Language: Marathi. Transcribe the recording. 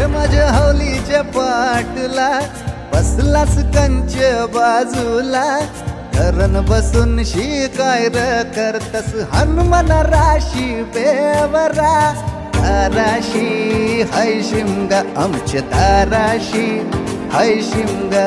अरे माझ्या हौलीच्या पाटला बसलास कंच बाजूला. धरण बसून शिकाय र करतस हनुमान राशी बेवरा. ताराशी हय शिमगा आमच्या ताराशी हय शिमगा